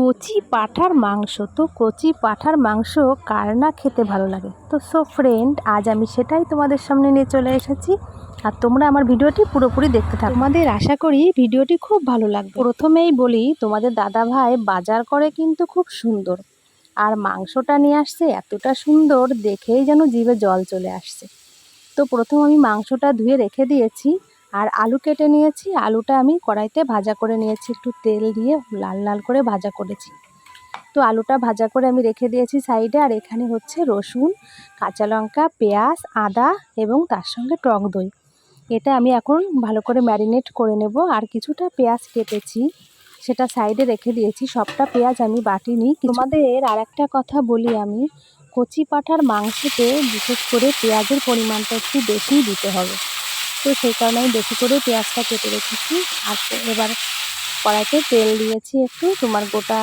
কচি পাঁঠার মাংস। তো কচি পাঁঠার মাংস কার না খেতে ভালো লাগে? তো সো ফ্রেন্ড আজ আমি সেটাই তোমাদের সামনে নিয়ে চলে এসেছি। আর তোমরা আমার ভিডিওটি পুরোপুরি দেখতে থাকো। তোমাদের আশা করি ভিডিওটি খুব ভালো লাগবে। প্রথমেই বলি, তোমাদের দাদা ভাই বাজার করে কিন্তু খুব সুন্দর। আর মাংসটা নিয়ে আসছে এতটা সুন্দর, দেখেই যেন জিভে জল চলে আসছে। তো প্রথম আমি মাংসটা ধুয়ে রেখে দিয়েছি। আর আলু কেটে নিয়েছি। আলুটা আমি কড়াইতে ভাজা করে নিয়েছি। একটু তেল দিয়ে লাল লাল করে ভাজা করেছি। তো আলুটা ভাজা করে আমি রেখে দিয়েছি সাইডে। আর এখানে হচ্ছে রসুন, কাঁচা লঙ্কা, পেঁয়াজ, আদা এবং তার সঙ্গে টক দই। এটা আমি এখন ভালো করে ম্যারিনেট করে নেব। আর কিছুটা পেঁয়াজ কেটেছি, সেটা সাইডে রেখে দিয়েছি। সবটা পেঁয়াজ আমি বাটিনি তোমাদের আর একটা কথা বলি আমি। কচি পাঠার মাংসতে বিশেষ করে পেঁয়াজের পরিমাণটা একটু বেশিই দিতে হবে। তো সেই কারণে আমি বেশি করে পেঁয়াজটা কেটে রেখেছি। আর এবার কড়াইতে তেল দিয়েছি একটু তোমার গোটা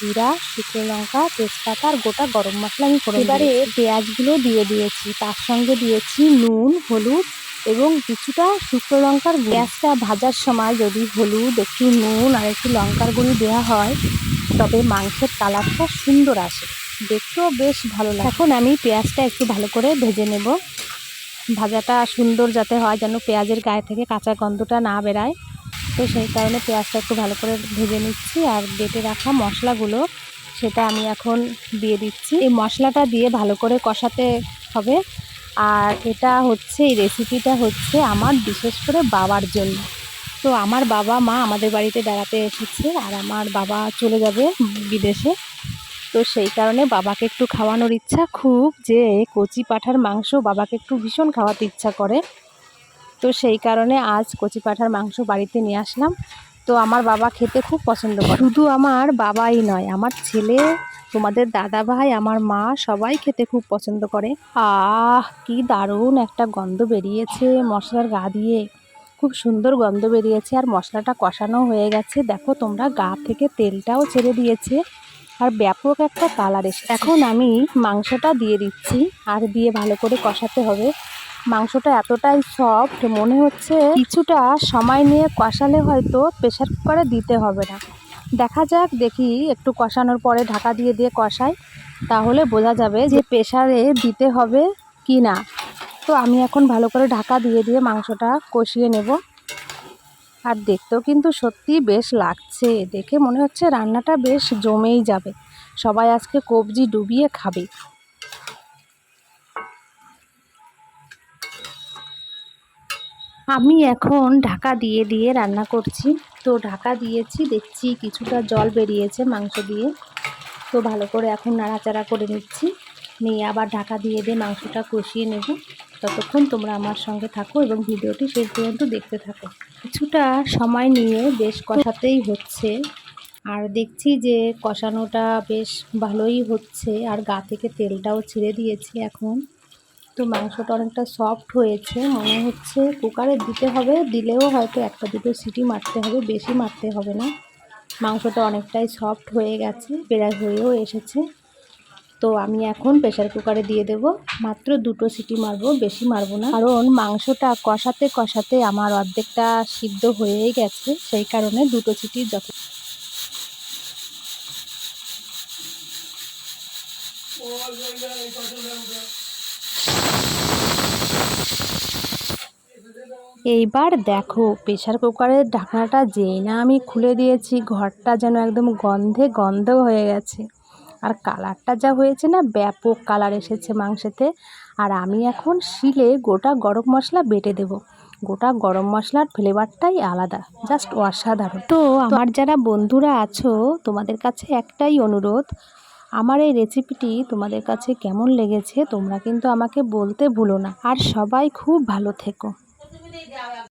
জিরা শুকনো লঙ্কা তেজপাতা আর গোটা গরম মশলা আমি করে এবারে পেঁয়াজগুলো দিয়ে দিয়েছি তার সঙ্গে দিয়েছি নুন হলুদ এবং কিছুটা শুকনো লঙ্কার পেঁয়াজটা ভাজার সময় যদি হলুদ একটু নুন আর একটু লঙ্কার গুঁড়ি দেওয়া হয় তবে মাংসের কালারটা সুন্দর আসে। দেখতেও বেশ ভালো লাগে। এখন আমি পেঁয়াজটা একটু ভালো করে ভেজে নেব। ভাজাটা সুন্দর যাতে হয় যেন পেঁয়াজের গায়ে থেকে কাঁচা গন্ধটা না বেরায়। তো সেই কারণে পেঁয়াজটা একটু ভালো করে ভেজে নিচ্ছি আর বেটে রাখা মশলাগুলো, সেটা আমি এখন দিয়ে দিচ্ছি। এই মশলাটা দিয়ে ভালো করে কষাতে হবে। আর এটা হচ্ছে, এই রেসিপিটা হচ্ছে আমার বিশেষ করে বাবার জন্য। তো আমার বাবা, মা আমাদের বাড়িতে বেড়াতে এসেছে আর আমার বাবা চলে যাবে বিদেশে। তো সেই কারণে বাবাকে একটু খাওয়ানোর ইচ্ছা। খুব যে কচি পাঠার মাংস বাবাকে একটু ভীষণ খাওয়াতে ইচ্ছা করে। তো সেই কারণে আজ কচি পাঠার মাংস বাড়িতে নিয়ে আসলাম। তো আমার বাবা খেতে খুব পছন্দ করে। শুধু আমার বাবাই নয়, আমার ছেলে, তোমাদের দাদা ভাই আমার মা সবাই খেতে খুব পছন্দ করে। আহ, কি দারুণ একটা গন্ধ বেরিয়েছে মশলার গা দিয়ে। খুব সুন্দর গন্ধ বেরিয়েছে আর মশলাটা কষানো হয়ে গেছে। দেখো তোমরা গা থেকে তেলটাও ছেড়ে দিয়েছে। আর ব্যাপক একটা কালার এসে এখন আমি মাংসটা দিয়ে দিচ্ছি আর দিয়ে ভালো করে কষাতে হবে। মাংসটা এতটাই সফট মনে হচ্ছে কিছুটা সময় নিয়ে কষালে হয়তো প্রেশার কুকারে দিতে হবে না। দেখা যাক, দেখি একটু কষানোর পরে ঢাকা দিয়ে দিয়ে কষাই। তাহলে বোঝা যাবে যে প্রেশারে দিতে হবে কি না তো আমি এখন ভালো করে ঢাকা দিয়ে দিয়ে মাংসটা কষিয়ে নেব। আর দেখতেও কিন্তু সত্যি বেশ লাগছে। দেখে মনে হচ্ছে রান্নাটা বেশ জমেই যাবে। সবাই আজকে কবজি ডুবিয়ে খাবে। আমি এখন ঢাকা দিয়ে দিয়ে রান্না করছি। তো ঢাকা দিয়েছি, দেখছি কিছুটা জল বেরিয়েছে মাংস দিয়ে। তো ভালো করে এখন নাড়াচাড়া করে নিচ্ছি। নিয়ে আবার ঢাকা দিয়ে দিয়ে মাংসটা কষিয়ে নেব। ততক্ষণ তোমরা আমার সঙ্গে থাকো এবং ভিডিওটি শেষ পর্যন্ত দেখতে থাকো। কিছুটা সময় নিয়ে বেশ কষাতেই হচ্ছে। আর দেখছি যে কষানোটা বেশ ভালোই হচ্ছে আর গা থেকে তেলটাও ছেড়ে দিয়েছি এখন। তো মাংসটা অনেকটা সফট হয়েছে। মনে হচ্ছে কুকারে দিতে হবে, দিলেও হয়তো একটা দুটো সিটি মারতে হবে, বেশি মারতে হবে না। মাংসটা অনেকটাই সফট হয়ে গেছে, প্রায় হয়েও এসেছে। তো আমি এখন প্রেশার কুকারে দিয়ে দেব। মাত্র দুটো সিটি মারবো, বেশি মারবো না। কারণ মাংসটা কষাতে কষাতে আমার অর্ধেকটা সিদ্ধ হয়েই গেছে, সেই কারণে দুটো সিটি যত এইবার দেখো প্রেশার কুকারের ঢাকনাটা যেই না আমি খুলে দিয়েছি, ঘরটা যেন একদম গন্ধে গন্ধ হয়ে গেছে। আর কালারটা যা হয়েছে না, ব্যাপক কালার এসেছে মাংসেতে। আর আমি এখন শিলে গোটা গরম মশলা বেটে দেব। গোটা গরম মশলার ফ্লেভারটাই আলাদা, জাস্ট অসাধারণ। তো আমার যারা বন্ধুরা আছো, তোমাদের কাছে একটাই অনুরোধ, আমার এই রেসিপিটি তোমাদের কাছে কেমন লেগেছে তোমরা কিন্তু আমাকে বলতে ভুলো না। আর সবাই খুব ভালো থেকো।